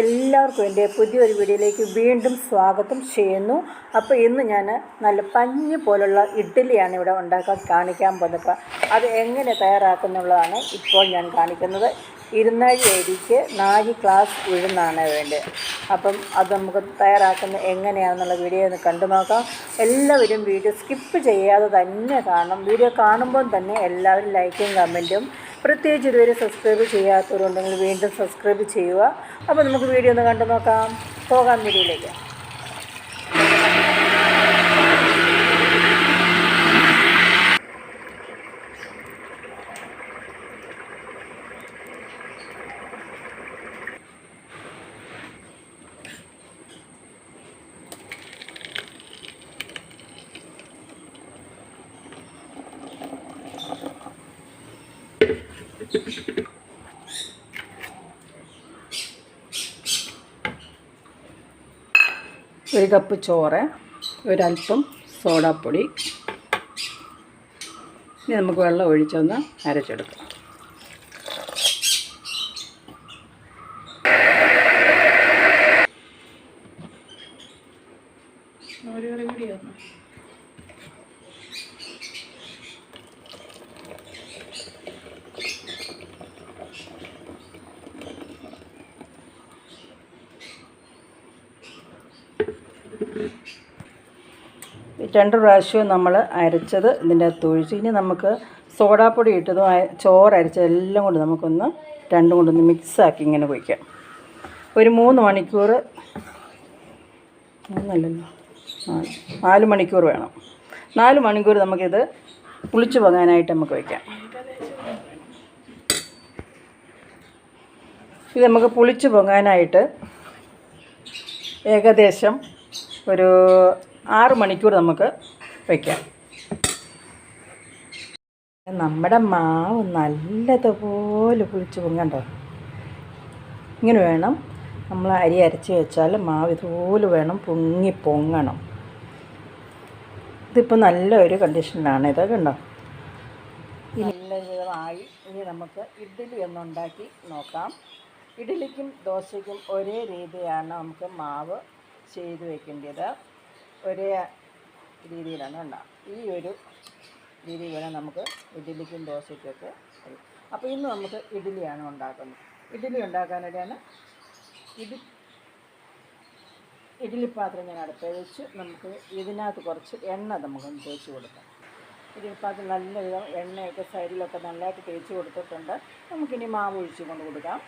എല്ലാവർക്കും എന്റെ പുതിയൊരു വീഡിയോയിലേക്ക് വീണ്ടും സ്വാഗതം ചെയ്യുന്നു. അപ്പോൾ ഇന്ന് ഞാൻ നല്ല പഞ്ഞ് പോലുള്ള ഇഡ്ഡലിയാണ് ഇവിടെ ഉണ്ടാക്കാൻ കാണിക്കാൻ പോകുന്നത്. അത് എങ്ങനെ തയ്യാറാക്കുന്നുള്ളതാണ് ഇപ്പോൾ ഞാൻ കാണിക്കുന്നത്. ഇരുന്നാഴി അരിക്ക് നാല് ഗ്ലാസ് ഉഴുന്നാണ് വേണ്ടത്. അപ്പം അത് നമുക്ക് തയ്യാറാക്കുന്നത് എങ്ങനെയാണെന്നുള്ള വീഡിയോ ഒന്ന് കണ്ടു നോക്കാം. എല്ലാവരും വീഡിയോ സ്കിപ്പ് ചെയ്യാതെ തന്നെ കാണണം. വീഡിയോ കാണുമ്പോൾ തന്നെ എല്ലാവരും ലൈക്കും കമന്റും പ്രത്യേകിച്ച് ഇതുവരെ സബ്സ്ക്രൈബ് ചെയ്യാത്തവരുണ്ടെങ്കിൽ വീണ്ടും സബ്സ്ക്രൈബ് ചെയ്യുക. അപ്പോൾ നമുക്ക് വീഡിയോ ഒന്ന് കണ്ടു നോക്കാം. പോകാം വീഡിയോയിലേക്ക്. ഒരു കപ്പ് ചോറ് ഒരല്പം സോഡാപ്പൊടി. ഇനി നമുക്ക് വെള്ളം ഒഴിച്ചൊന്ന് അരച്ചെടുക്കാം. രണ്ട് പ്രാവശ്യവും നമ്മൾ അരച്ചത് ഇതിന്റെ അകത്ത് ഒഴിച്ച്. ഇനി നമുക്ക് സോഡാപ്പൊടി ഇട്ടതും ചോറ് അരച്ചത് എല്ലാം കൊണ്ട് നമുക്കൊന്ന് രണ്ടും കൊണ്ടൊന്ന് മിക്സാക്കി ഇങ്ങനെ കുഴിക്കാം. ഒരു മൂന്ന് മണിക്കൂർ മൂന്നല്ലല്ലോ. നാല് മണിക്കൂർ വേണം. നാല് മണിക്കൂർ നമുക്കിത് പുളിച്ചു പോകാനായിട്ട് നമുക്ക് വയ്ക്കാം. ഇത് നമുക്ക് പുളിച്ചു പൊങ്ങാനായിട്ട് ഏകദേശം ഒരു ആറ് മണിക്കൂർ നമുക്ക് വയ്ക്കാം നമ്മുടെ മാവ് നല്ലതുപോലെ പുളിച്ച് പൊങ്ങണ്ടോ ഇങ്ങനെ വേണം നമ്മൾ അരി അരച്ച് വെച്ചാൽ മാവ് ഇതുപോലെ വേണം പൊങ്ങി പൊങ്ങണം. ഇതിപ്പോൾ നല്ലൊരു കണ്ടീഷനിലാണ്. ഇത് കണ്ടോ? നല്ല വിധമായി ഇനി നമുക്ക് ഇഡ്ഡലി ഒന്നുണ്ടാക്കി നോക്കാം. ഇഡ്ഡലിക്കും ദോശയ്ക്കും ഒരേ രീതിയാണ് നമുക്ക് മാവ് ചെയ്ത് വെക്കേണ്ടത് ഒരേ രീതിയിലാണ് കണ്ട ഈ ഒരു രീതി വേണം നമുക്ക് ഇഡ്ഡലിക്കും ദോശയ്ക്കൊക്കെ അപ്പോൾ ഇന്ന് നമുക്ക് ഇഡ്ഡലിയാണ് ഉണ്ടാക്കുന്നത്. ഇഡ്ഡലി ഉണ്ടാക്കാനായിട്ടാണ് ഇഡി ഇഡ്ഡലി പാത്രം ഞാൻ അടുപ്പേ വെച്ച് നമുക്ക് ഇതിനകത്ത് കുറച്ച് എണ്ണ നമുക്കൊന്ന് തേച്ച് കൊടുക്കാം. ഇഡ്ഡലി പാത്രം നല്ല വിധം എണ്ണയൊക്കെ സൈഡിലൊക്കെ നല്ലതായിട്ട് തേച്ച് കൊടുത്തിട്ടുണ്ട്. നമുക്കിനി മാവ് ഒഴിച്ച് കൊണ്ട് കൊടുക്കാം.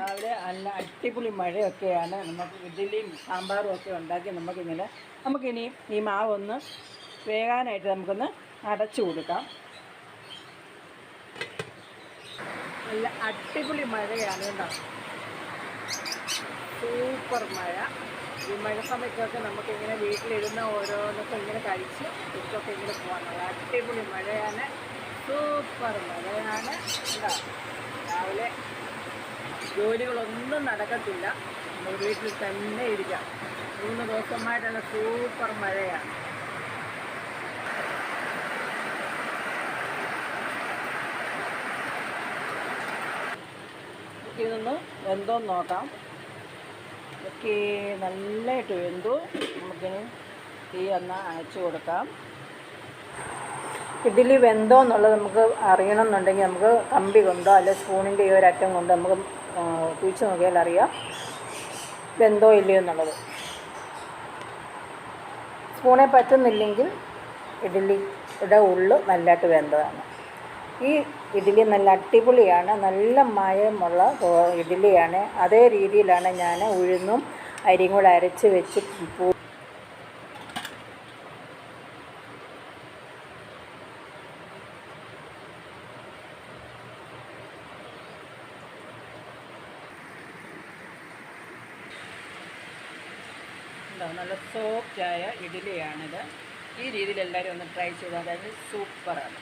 രാവിലെ നല്ല അടിപൊളി മഴയൊക്കെയാണ്. നമുക്ക് ഇഡ്ഡലിയും സാമ്പാറും ഒക്കെ ഉണ്ടാക്കി നമുക്കിങ്ങനെ നമുക്കിനി ഈ മാവ് ഒന്ന് വേകാനായിട്ട് നമുക്കൊന്ന് അടച്ചു കൊടുക്കാം. നല്ല അടിപൊളി മഴയാണ് കേട്ടോ. സൂപ്പർ മഴ. ഈ മഴ സമയത്തൊക്കെ നമുക്കിങ്ങനെ വീട്ടിലിരുന്ന് ഓരോന്നൊക്കെ ഇങ്ങനെ കഴിച്ച് ഇതൊക്കെ ഇങ്ങനെ പോകാൻ അടിപൊളി മഴയാണ്. സൂപ്പർ മഴയാണ്. കേട്ടോ രാവിലെ ജോലികളൊന്നും നടക്കത്തില്ല. നമ്മൾ വീട്ടിൽ തന്നെ ഇരിക്കാം. മൂന്ന് ദിവസമായിട്ടുള്ള സൂപ്പർ മഴയാണ്. ഇതൊന്ന് വെന്തോന്ന് നോക്കാം. ഒക്കെ നല്ലതായിട്ട് വെന്തു. നമുക്കിനി തീ ഒന്ന് അയച്ചു കൊടുക്കാം. ഇഡ്ഡലി വെന്തോ എന്നുള്ളത് നമുക്ക് അറിയണമെന്നുണ്ടെങ്കിൽ നമുക്ക് കമ്പി കൊണ്ടോ അല്ലെങ്കിൽ സ്പൂണിന്റെ ഈ ഒരറ്റം കൊണ്ടോ നമുക്ക് കുഴിച്ച് നോക്കിയാൽ അറിയാം. വെന്തോ ഇല്ലയോ എന്നുള്ളത്. സ്പൂണെ പറ്റുന്നില്ലെങ്കിൽ ഇഡ്ഡലിയുടെ ഉള്ളു നല്ലതായിട്ട് വെന്തതാണ് ഈ ഇഡ്ഡലി നല്ല അടിപൊളിയാണ്. നല്ല മായമുള്ള ഇഡ്ഡലിയാണ്. അതേ രീതിയിലാണ് ഞാൻ ഉഴുന്നും അരിയും കൂടെ അരച്ച് വെച്ച് കണ്ടോ നല്ല സോഫ്റ്റായ ഇഡ്ഡലിയാണിത്. ഈ രീതിയിൽ എല്ലാവരും ഒന്ന് ട്രൈ ചെയ്താൽ അതായത് സൂപ്പറാണ്